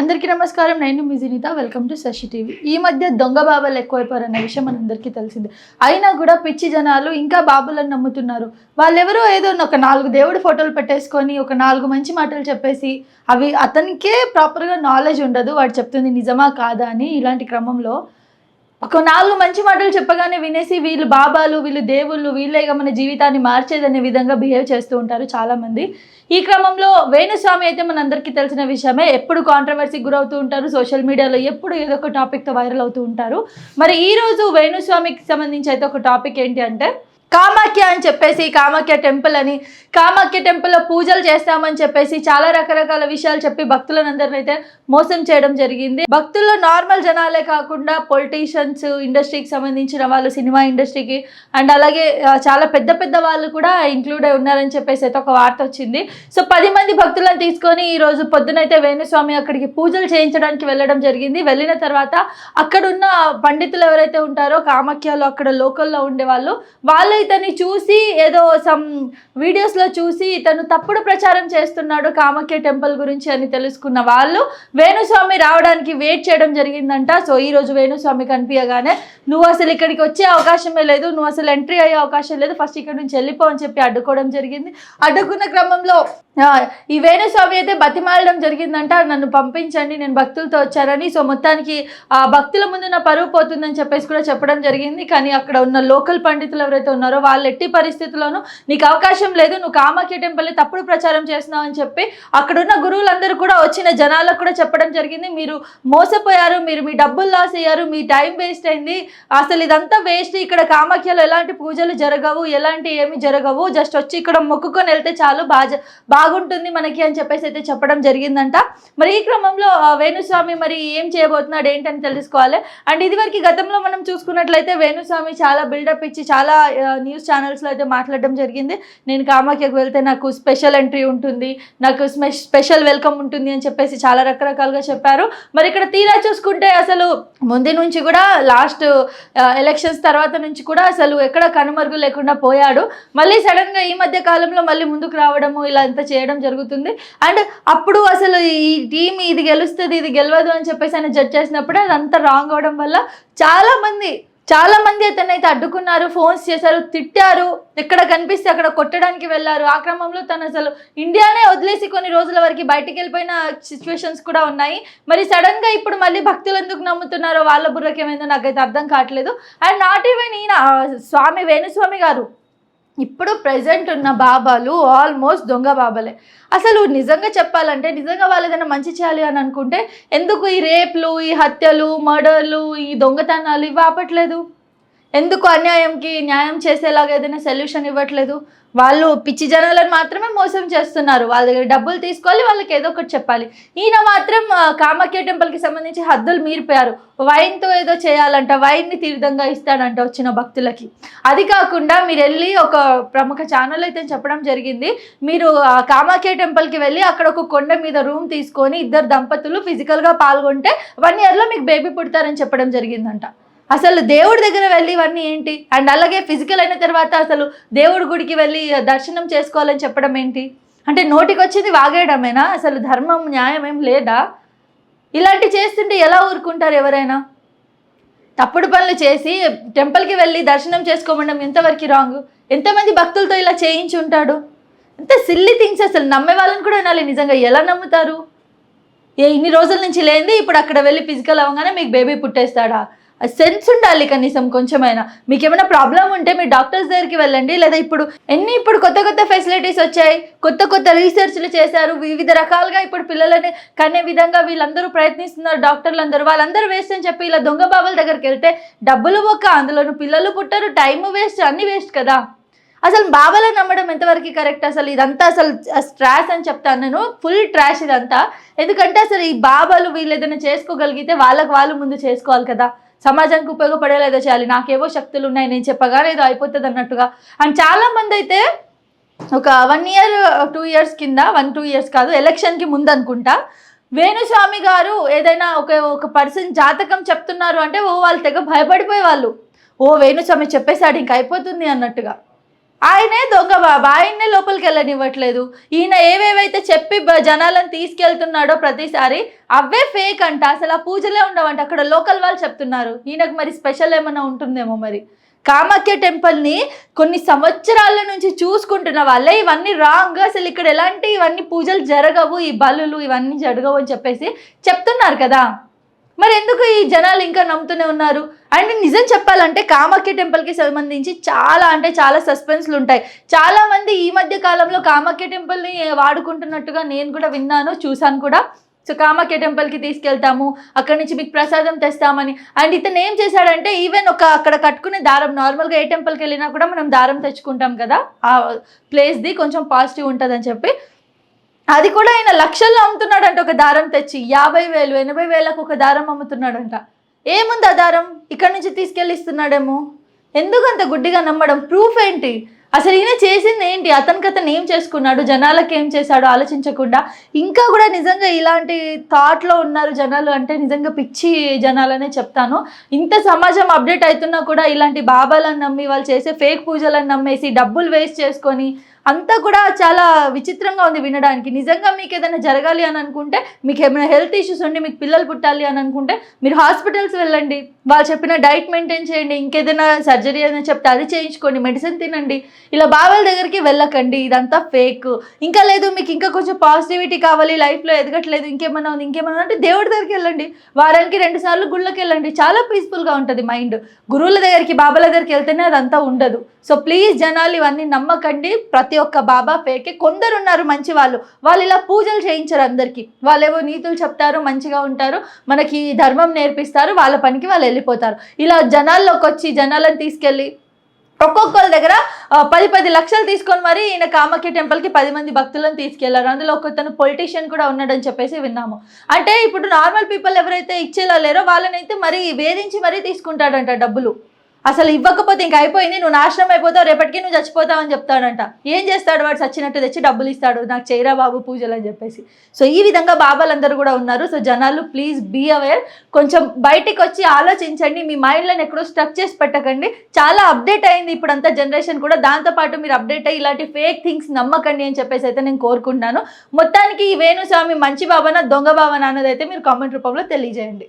అందరికీ నమస్కారం. నేను మీ వెల్కమ్ టు శశి టీవీ ఈ మధ్య దొంగ బాబాలు ఎక్కువైపోయారన్న విషయం మనందరికీ తెలిసిందే. అయినా కూడా పిచ్చి జనాలు ఇంకా బాబులను నమ్ముతున్నారు. వాళ్ళెవరో ఏదో ఒక నాలుగు దేవుడి ఫోటోలు పెట్టేసుకొని ఒక నాలుగు మంచి మాటలు చెప్పేసి అవి అతనికే ప్రాపర్గా నాలెడ్జ్ ఉండదు. వాడు చెప్తుంది నిజమా కాదా అని ఇలాంటి క్రమంలో ఒక నాలుగు మంచి మాటలు చెప్పగానే వినేసి వీళ్ళు బాబాలు వీళ్ళు దేవుళ్ళు వీళ్ళేగా మన జీవితాన్ని మార్చేదనే విధంగా బిహేవ్ చేస్తూ ఉంటారు చాలామంది. ఈ క్రమంలో వేణుస్వామి అయితే మనందరికీ తెలిసిన విషయమే ఎప్పుడు కాంట్రవర్సీకి గురవుతూ ఉంటారు సోషల్ మీడియాలో ఎప్పుడు ఏదో ఒక టాపిక్తో వైరల్ అవుతూ ఉంటారు. మరి ఈరోజు వేణుస్వామికి సంబంధించి అయితే ఒక టాపిక్ ఏంటి అంటే కామాఖ్య అని చెప్పేసి కామాఖ్య టెంపుల్ అని కామాఖ్య టెంపుల్లో పూజలు చేస్తామని చెప్పేసి చాలా రకరకాల విషయాలు చెప్పి భక్తులను అందరిని అయితే మోసం చేయడం జరిగింది. భక్తుల్లో నార్మల్ జనాలే కాకుండా పొలిటీషియన్స్ ఇండస్ట్రీకి సంబంధించిన వాళ్ళు సినిమా ఇండస్ట్రీకి అండ్ అలాగే చాలా పెద్ద పెద్ద వాళ్ళు కూడా ఇంక్లూడ్ అయి ఉన్నారని చెప్పేసి అయితే ఒక వార్త వచ్చింది. సో పది మంది భక్తులను తీసుకొని ఈ రోజు పొద్దునైతే వేణుస్వామి అక్కడికి పూజలు చేయించడానికి వెళ్ళడం జరిగింది. వెళ్ళిన తర్వాత అక్కడున్న పండితులు ఎవరైతే ఉంటారో కామాఖ్యలో అక్కడ లోకల్లో ఉండే వాళ్ళు వాళ్ళు ఇతన్ని చూసి ఏదో సమ్ వీడియోస్లో చూసి ఇతను తప్పుడు ప్రచారం చేస్తున్నాడు కామాఖ్య టెంపుల్ గురించి అని తెలుసుకున్న వాళ్ళు వేణుస్వామి రావడానికి వెయిట్ చేయడం జరిగిందంట. సో ఈ రోజు వేణుస్వామి కనిపించగానే నువ్వు అసలు ఇక్కడికి వచ్చే అవకాశమే లేదు నువ్వు అసలు ఎంట్రీ అయ్యే అవకాశం లేదు ఫస్ట్ ఇక్కడ నుంచి వెళ్ళిపో అని చెప్పి అడ్డుకోవడం జరిగింది. అడ్డుకున్న క్రమంలో ఈ వేణుస్వామి అయితే బతిమాలడం జరిగిందంట. నన్ను పంపించండి నేను భక్తులతో వచ్చారని సో మొత్తానికి ఆ భక్తుల ముందు నా పరువు పోతుందని చెప్పేసి కూడా చెప్పడం జరిగింది. కానీ అక్కడ ఉన్న లోకల్ పండితులు ఎవరైతే ఉన్నారో వాళ్ళు ఎట్టి పరిస్థితుల్లోనూ నీకు అవకాశం లేదు నువ్వు కామాఖ్య టెంపుల్ని తప్పుడు ప్రచారం చేస్తున్నావు అని చెప్పి అక్కడ ఉన్న గురువులందరూ కూడా వచ్చిన జనాలకు కూడా చెప్పడం జరిగింది. మీరు మోసపోయారు మీరు మీ డబ్బులు లాస్ అయ్యారు మీ టైం వేస్ట్ అయింది. అసలు ఇదంతా వేస్ట్. ఇక్కడ కామాఖ్యలో ఎలాంటి పూజలు జరగవు ఎలాంటి ఏమి జరగవు. జస్ట్ వచ్చి ఇక్కడ మొక్కుకొని వెళ్తే చాలు బాగా బాగుంటుంది మనకి అని చెప్పేసి అయితే చెప్పడం జరిగిందంట. మరి ఈ క్రమంలో వేణుస్వామి మరి ఏం చేయబోతున్నాడు ఏంటని తెలుసుకోవాలి. అండ్ ఇదివరకు గతంలో మనం చూసుకున్నట్లయితే వేణుస్వామి చాలా బిల్డప్ ఇచ్చి చాలా న్యూస్ ఛానల్స్లో అయితే మాట్లాడడం జరిగింది. నేను కామాఖ్యకు వెళ్తే నాకు స్పెషల్ ఎంట్రీ ఉంటుంది నాకు స్మె- స్పెషల్ వెల్కమ్ ఉంటుంది అని చెప్పేసి చాలా రకరకాలుగా చెప్పారు. మరి ఇక్కడ తీరా చూసుకుంటే అసలు ముందు నుంచి కూడా లాస్ట్ ఎలక్షన్స్ తర్వాత నుంచి కూడా అసలు ఎక్కడ కనుమరుగు లేకుండా పోయాడు. మళ్ళీ సడన్గా ఈ మధ్య కాలంలో మళ్ళీ ముందుకు రావడము ఇలా అంతా చేయడం జరుగుతుంది. అండ్ అప్పుడు అసలు ఈ టీం ఇది గెలుస్తుంది ఇది గెలవదు అని చెప్పేసి ఆయన జడ్జ్ చేసినప్పుడు అదంతా రాంగ్ అవడం వల్ల చాలా మంది చాలా మంది అతనైతే అడ్డుకున్నారు ఫోన్స్ చేశారు తిట్టారు ఎక్కడ కనిపిస్తే అక్కడ కొట్టడానికి వెళ్ళారు. ఆ క్రమంలో తను అసలు ఇండియానే వదిలేసి కొన్ని రోజుల వరకు బయటికి వెళ్ళిపోయిన సిచ్యువేషన్స్ కూడా ఉన్నాయి. మరి సడన్గా ఇప్పుడు మళ్ళీ భక్తులు ఎందుకు నమ్ముతున్నారో వాళ్ళ బుర్రకి ఏమైందో నాకైతే అర్థం కావట్లేదు. అండ్ నాట్ ఈవెన్ ఈయన స్వామి వేణుస్వామి గారు ఇప్పుడు ప్రజెంట్ ఉన్న బాబాలు ఆల్మోస్ట్ దొంగ బాబాలే. అసలు నిజంగా చెప్పాలంటే నిజంగా వాళ్ళు ఏదైనా మంచి చేయాలి అని అనుకుంటే ఎందుకు ఈ రేప్లు ఈ హత్యలు మర్డర్లు ఈ దొంగతనాలు ఇవి ఆపట్లేదు ఎందుకు అన్యాయంకి న్యాయం చేసేలాగా ఏదైనా సొల్యూషన్ ఇవ్వట్లేదు? వాళ్ళు పిచ్చి జనాలను మాత్రమే మోసం చేస్తున్నారు. వాళ్ళ దగ్గర డబ్బులు తీసుకోవాలి వాళ్ళకి ఏదో ఒకటి చెప్పాలి. ఈయన మాత్రం కామాఖ్య టెంపుల్కి సంబంధించి హద్దులు మీరిపోయారు. వైన్తో ఏదో చేయాలంట వైన్ని తీర్థంగా ఇస్తాడంట వచ్చిన భక్తులకి. అది కాకుండా మీరు వెళ్ళి ఒక ప్రముఖ ఛానల్ అయితే చెప్పడం జరిగింది. మీరు ఆ కామాఖ్య టెంపుల్కి వెళ్ళి అక్కడ ఒక కొండ మీద రూమ్ తీసుకొని ఇద్దరు దంపతులు ఫిజికల్గా పాల్గొంటే వన్ ఇయర్లో మీకు బేబీ పుడతారని చెప్పడం జరిగిందంట. అసలు దేవుడి దగ్గర వెళ్ళి ఇవన్నీ ఏంటి? అండ్ అలాగే ఫిజికల్ అయిన తర్వాత అసలు దేవుడి గుడికి వెళ్ళి దర్శనం చేసుకోవాలని చెప్పడం ఏంటి? అంటే నోటికి వచ్చింది వాగేయడమేనా? అసలు ధర్మం న్యాయం ఏం లేదా? ఇలాంటి చేస్తుంటే ఎలా ఊరుకుంటారు ఎవరైనా? తప్పుడు పనులు చేసి టెంపుల్కి వెళ్ళి దర్శనం చేసుకోమడం ఎంతవరకు రాంగ్ ఎంతమంది భక్తులతో ఇలా చేయించి ఉంటాడు? ఎంత సిల్లి థింగ్స్ అసలు. నమ్మే వాళ్ళని కూడా వినాలి నిజంగా. ఎలా నమ్ముతారు? ఏ ఇన్ని రోజుల నుంచి లేనిది ఇప్పుడు అక్కడ వెళ్ళి ఫిజికల్ అవ్వగానే మీకు బేబీ పుట్టేస్తాడా? సెన్స్ ఉండాలి కనీసం కొంచెమైనా. మీకు ఏమైనా ప్రాబ్లం ఉంటే మీరు డాక్టర్స్ దగ్గరికి వెళ్ళండి. లేదా ఇప్పుడు ఎన్ని ఇప్పుడు కొత్త కొత్త ఫెసిలిటీస్ వచ్చాయి. కొత్త కొత్త రీసెర్చ్లు చేశారు. వివిధ రకాలుగా ఇప్పుడు పిల్లలని కనే విధంగా వీళ్ళందరూ ప్రయత్నిస్తున్నారు. డాక్టర్లు అందరూ వాళ్ళందరూ వేస్ట్ అని చెప్పి ఇలా దొంగ బాబుల దగ్గరికి వెళ్తే డబ్బులు ఒక్క అందులోను పిల్లలు పుట్టరు. టైం వేస్ట్ అన్ని వేస్ట్ కదా. అసలు బాబాలో నమ్మడం ఎంతవరకు కరెక్ట్ అసలు ఇదంతా అసలు స్ట్రాస్ అని చెప్తాను నేను. ఫుల్ ట్రాష్ ఇదంతా. ఎందుకంటే అసలు ఈ బాబాలు వీళ్ళు ఏదైనా చేసుకోగలిగితే వాళ్ళకి వాళ్ళు ముందు చేసుకోవాలి కదా. సమాజానికి ఉపయోగపడేలా ఏదో చేయాలి. నాకేవో శక్తులు ఉన్నాయి నేను చెప్పగానే ఏదో అయిపోతుంది అన్నట్టుగా. అండ్ చాలామంది అయితే ఒక వన్ ఇయర్ టూ ఇయర్స్ కింద వన్ టూ ఇయర్స్ కాదు ఎలక్షన్కి ముందు అనుకుంటా వేణుస్వామి గారు ఏదైనా ఒక ఒక పర్సన్ జాతకం చెప్తున్నారు అంటే ఓ వాళ్ళు తెగ భయపడిపోయే వాళ్ళు ఓ వేణుస్వామి చెప్పేశాడు ఇంక అయిపోతుంది అన్నట్టుగా. ఆయనే దొంగ బాబా ఆయన్నే లోపలికి వెళ్ళనివ్వట్లేదు. ఈయన ఏవేవైతే చెప్పి జనాలను తీసుకెళ్తున్నాడో ప్రతిసారి అవే ఫేక్ అంట. అసలు ఆ పూజలే ఉండవంట. అక్కడ లోకల్ వాళ్ళు చెప్తున్నారు. ఈయనకు మరి స్పెషల్ ఏమైనా ఉంటుందేమో మరి. కామాఖ్య టెంపుల్ని కొన్ని సంవత్సరాల నుంచి చూసుకుంటున్న వాళ్ళే ఇవన్నీ రాంగ్ అసలు ఇక్కడ ఎలాంటి ఇవన్నీ పూజలు జరగవు. ఈ బలులు ఇవన్నీ జరగవు అని చెప్పేసి చెప్తున్నారు కదా. మరి ఎందుకు ఈ జనాలు ఇంకా నమ్ముతూనే ఉన్నారు? అండ్ నిజం చెప్పాలంటే కామాఖ్య టెంపుల్కి సంబంధించి చాలా అంటే చాలా సస్పెన్స్లు ఉంటాయి చాలా మంది ఈ మధ్య కాలంలో కామాఖ్య టెంపుల్ని వాడుకుంటున్నట్టుగా నేను కూడా విన్నాను చూశాను కూడా. సో కామాఖ్య టెంపుల్కి తీసుకెళ్తాము అక్కడి నుంచి మీకు ప్రసాదం తెస్తామని. అండ్ ఇతను ఏం చేశాడంటే ఈవెన్ ఒక అక్కడ కట్టుకునే దారం నార్మల్గా ఏ టెంపుల్కి వెళ్ళినా కూడా మనం దారం తెచ్చుకుంటాం కదా ఆ ప్లేస్ది కొంచెం పాజిటివ్ ఉంటుందని చెప్పి. అది కూడా ఆయన లక్షల్లో అమ్ముతున్నాడంట ఒక దారం తెచ్చి. యాభై వేలు ఎనభై వేలకు ఒక దారం అమ్ముతున్నాడంట. ఏముంది ఆ దారం? ఇక్కడ నుంచి తీసుకెళ్ళి ఇస్తున్నాడేమో ఎందుకు అంత గుడ్డిగా నమ్మడం? ప్రూఫ్ ఏంటి? అసలు ఈయన చేసింది ఏంటి? అతనికి అతను ఏం చేసుకున్నాడు? జనాలకు ఏం చేశాడు ఆలోచించకుండా. ఇంకా కూడా నిజంగా ఇలాంటి థాట్లో ఉన్నారు జనాలు అంటే నిజంగా పిచ్చి జనాలనే చెప్తాను. ఇంత సమాజం అప్డేట్ అవుతున్నా కూడా ఇలాంటి బాబాలను నమ్మి వాళ్ళు చేసే ఫేక్ పూజలను నమ్మేసి డబ్బులు వేస్ట్ చేసుకొని అంతా కూడా చాలా విచిత్రంగా ఉంది వినడానికి. నిజంగా మీకు ఏదైనా జరగాలి అని అనుకుంటే మీకు ఏమైనా హెల్త్ ఇష్యూస్ ఉండి మీకు పిల్లలు పుట్టాలి అని అనుకుంటే మీరు హాస్పిటల్స్ వెళ్ళండి. వాళ్ళు చెప్పిన డైట్ మెయింటైన్ చేయండి. ఇంకేదైనా సర్జరీ ఏదైనా చెప్తే అది చేయించుకోండి. మెడిసిన్ తినండి. ఇలా బాబాల దగ్గరికి వెళ్ళకండి. ఇదంతా ఫేక్. ఇంకా లేదు మీకు ఇంకా కొంచెం పాజిటివిటీ కావాలి. లైఫ్లో ఎదగట్లేదు. ఇంకేమైనా ఉంది ఇంకేమైనా అంటే దేవుడి దగ్గరికి వెళ్ళండి. వారానికి రెండు సార్లు గుళ్ళకి వెళ్ళండి. చాలా పీస్ఫుల్గా ఉంటుంది మైండ్. గురువుల దగ్గరికి బాబాల దగ్గరికి వెళ్తేనే అదంతా ఉండదు. సో ప్లీజ్ జనాలు ఇవన్నీ నమ్మకండి. ప్రతి ఒక్క బాబా పేరుకి కొందరు ఉన్నారు మంచి వాళ్ళు. వాళ్ళు ఇలా పూజలు చేయించరు అందరికీ. వాళ్ళేవో నీతులు చెప్తారు మంచిగా ఉంటారు మనకి ధర్మం నేర్పిస్తారు వాళ్ళ పనికి వాళ్ళు వెళ్ళిపోతారు. ఇలా జనాల్లోకి వచ్చి జనాలను తీసుకెళ్ళి ఒక్కొక్కరి దగ్గర పది పది లక్షలు తీసుకొని మరి ఈయన కామాఖ్య టెంపుల్కి పది మంది భక్తులను తీసుకెళ్ళారు. అందులో ఒకతను పొలిటీషియన్ కూడా ఉన్నాడని చెప్పేసి విన్నాము. అంటే ఇప్పుడు నార్మల్ పీపుల్ ఎవరైతే ఇచ్చేలా లేరో వాళ్ళనైతే మరి వేధించి మరీ తీసుకుంటాడంట డబ్బులు. అసలు ఇవ్వకపోతే ఇంక అయిపోయింది నువ్వు నాశనం అయిపోతావు రేపటికి నువ్వు చచ్చిపోతావు అని చెప్తాడంట. ఏం చేస్తాడు వాడు? చచ్చినట్టు తెచ్చి డబ్బులు ఇస్తాడు. నాకు చేయరా బాబు పూజలు అని చెప్పేసి. సో ఈ విధంగా బాబాలందరూ కూడా ఉన్నారు. సో జనాలు ప్లీజ్ బీ అవేర్ కొంచెం బయటికి వచ్చి ఆలోచించండి. మీ మైండ్లను ఎక్కడో స్ట్రక్ చేసి పెట్టకండి. చాలా అప్డేట్ అయింది ఇప్పుడంతా జనరేషన్ కూడా. దాంతోపాటు మీరు అప్డేట్ అయ్యి ఇలాంటి ఫేక్ థింగ్స్ నమ్మకండి అని చెప్పేసి అయితే నేను కోరుకుంటున్నాను. మొత్తానికి ఈ వేణుస్వామి మంచి బాబానా దొంగ బాబానా అన్నదైతే మీరు కామెంట్ రూపంలో తెలియజేయండి.